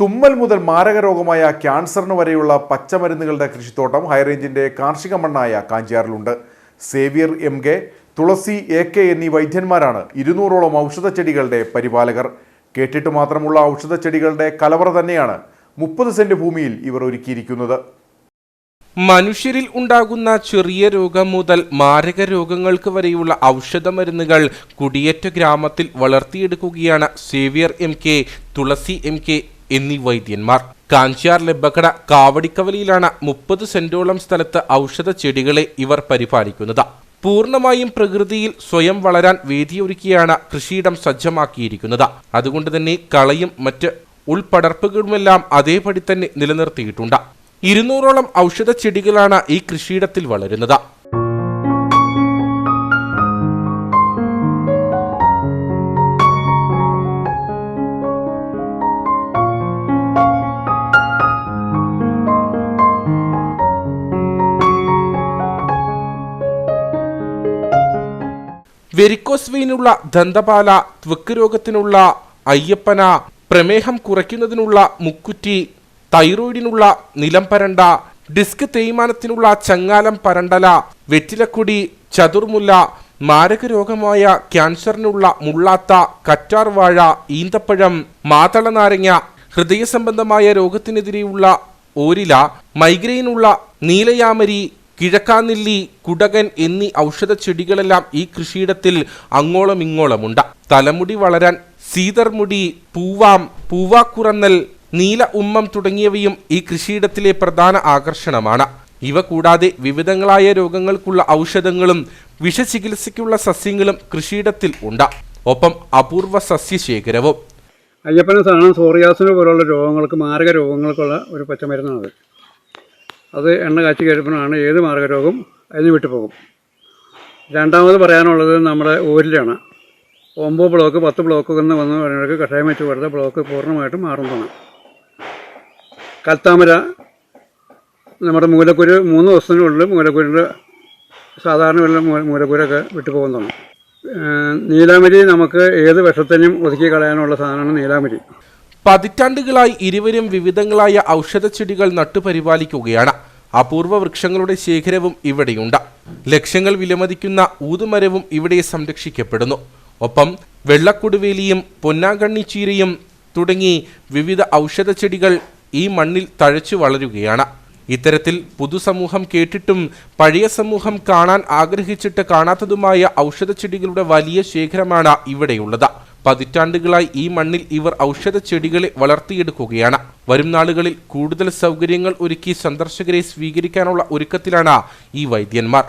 തുമ്മൽ മുതൽ മാരക രോഗമായ ക്യാൻസറിന് വരെയുള്ള പച്ചമരുന്നുകളുടെ കൃഷിത്തോട്ടം ഹൈറേഞ്ചിന്റെ കാർഷിക മണ്ണായ കാഞ്ചിയാറിലുണ്ട്. Xavier M K Thulasi A K എന്നീ വൈദ്യന്മാരാണ് ഇരുന്നൂറോളം ഔഷധച്ചെടികളുടെ പരിപാലകർ. കേട്ടിട്ട് മാത്രമുള്ള ഔഷധച്ചെടികളുടെ കലവറ തന്നെയാണ് മുപ്പത് സെന്റ് ഭൂമിയിൽ ഇവർ ഒരുക്കിയിരിക്കുന്നത്. മനുഷ്യരിൽ ഉണ്ടാകുന്ന ചെറിയ രോഗം മുതൽ മാരക രോഗങ്ങൾക്ക് വരെയുള്ള ഔഷധ മരുന്നുകൾ കുടിയേറ്റ ഗ്രാമത്തിൽ വളർത്തിയെടുക്കുകയാണ് Xavier M K Thulasi M K എന്നീ വൈദ്യന്മാർ. കാഞ്ചിയാർ ലബക്കട കാവടിക്കവലിയിലാണ് മുപ്പത് സെന്റോളം സ്ഥലത്ത് ഔഷധ ചെടികളെ ഇവർ പരിപാലിക്കുന്നത്. പൂർണമായും പ്രകൃതിയിൽ സ്വയം വളരാൻ വേദിയൊരുക്കിയാണ് കൃഷിയിടം സജ്ജമാക്കിയിരിക്കുന്നത്. അതുകൊണ്ട് തന്നെ കളയും മറ്റ് ഉൾപ്പടർപ്പുകളുമെല്ലാം അതേപടി തന്നെ നിലനിർത്തിയിട്ടുണ്ട്. ഇരുന്നൂറോളം ഔഷധ ചെടികളാണ് ഈ കൃഷിയിടത്തിൽ വളരുന്നത്. വെരിക്കോസ് വെയിനുള്ള ദന്തപാല ത്വക്ക് രോഗത്തിനുള്ള അയ്യപ്പന പ്രമേഹം കുറയ്ക്കുന്നതിനുള്ള മുക്കുറ്റി തൈറോയിഡിനുള്ള നിലം പരണ്ട ഡിസ്ക് തേയ്മാനത്തിനുള്ള ചങ്ങാലം പരണ്ടല വെറ്റിലക്കുടി ചതുർമുല്ല മാരക രോഗമായ ക്യാൻസറിനുള്ള മുള്ളാത്ത കറ്റാർവാഴ ഈന്തപ്പഴം മാതള നാരങ്ങ ഹൃദയ സംബന്ധമായ രോഗത്തിനെതിരെയുള്ള ഓരില മൈഗ്രെയിനുള്ള നീലയാമരി കിഴക്കാനെല്ലി കുടകൻ എന്നീ ഔഷധ ചെടികളെല്ലാം ഈ കൃഷിയിടത്തിൽ അങ്ങോളം ഇങ്ങോളമുണ്ട്. തലമുടി വളരാൻ സീതർമുടി പൂവാം പൂവാക്കുറന്നൽ നീല ഉമ്മം തുടങ്ങിയവയും ഈ കൃഷിയിടത്തിലെ പ്രധാന ആകർഷണമാണ്. ഇവ കൂടാതെ വിവിധങ്ങളായ രോഗങ്ങൾക്കുള്ള ഔഷധങ്ങളും വിഷചികിത്സയ്ക്കുള്ള സസ്യങ്ങളും കൃഷിയിടത്തിൽ ഉണ്ട്. ഒപ്പം അപൂർവ സസ്യശേഖരവും. അയ്യപ്പന സാധനം സോറിയാസിന് പോലുള്ള രോഗങ്ങൾക്ക് മാരക രോഗങ്ങൾക്കുള്ള ഒരു പച്ചമരുന്നാണ് അത് എണ്ണ കാച്ചി കഴിയുമ്പോഴാണ് ഏത് മാർഗരോഗം രോഗം അതിന് വിട്ടുപോകും രണ്ടാമത് പറയാനുള്ളത് നമ്മുടെ ഊരിലാണ്. ഒമ്പത് ബ്ലോക്ക് പത്ത് ബ്ലോക്ക് എന്ന് വന്ന് പറയുന്നവർക്ക് കഷായം വെച്ച് കൊടുത്ത ബ്ലോക്ക് പൂർണമായിട്ടും മാറുന്നതാണ്. കൽത്താമര നമ്മുടെ മൂലക്കുരു മൂന്ന് ദിവസത്തിനുള്ളിൽ മൂലക്കുരിന്റെ സാധാരണ വെള്ളം മൂലക്കുരൊക്കെ വിട്ടുപോകുന്നതാണ് നീലാമരി നമുക്ക് ഏത് വിഷത്തിനും ഒതുക്കി കളയാനുള്ള സാധനമാണ് നീലാമരി. പതിറ്റാണ്ടുകളായി ഇരുവരും വിവിധങ്ങളായ ഔഷധ ചെടികൾ നട്ടുപരിപാലിക്കുകയാണ്. അപൂർവ വൃക്ഷങ്ങളുടെ ശേഖരവും ഇവിടെയുണ്ട്. ലക്ഷങ്ങൾ വിലമതിക്കുന്ന ഊതുമരവും ഇവിടെ സംരക്ഷിക്കപ്പെടുന്നു. ഒപ്പം വെള്ളക്കൊടുവേലിയും പൊന്നാങ്കണ്ണിച്ചീരയും തുടങ്ങി വിവിധ ഔഷധ ചെടികൾ ഈ മണ്ണിൽ തഴച്ചു വളരുകയാണ്. ഇത്തരത്തിൽ പുതുസമൂഹം കേട്ടിട്ടും പഴയ സമൂഹം കാണാൻ ആഗ്രഹിച്ചിട്ട് കാണാത്തതുമായ ഔഷധ ചെടികളുടെ വലിയ ശേഖരമാണ് ഇവിടെയുള്ളത്. പതിറ്റാണ്ടുകളായി ഈ മണ്ണിൽ ഇവർ ഔഷധ ചെടികളെ വളർത്തിയെടുക്കുകയാണ്. വരും നാളുകളിൽ കൂടുതൽ സൗകര്യങ്ങൾ ഒരുക്കി സന്ദർശകരെ സ്വീകരിക്കാനുള്ള ഒരുക്കത്തിലാണ് ഈ വൈദ്യന്മാർ.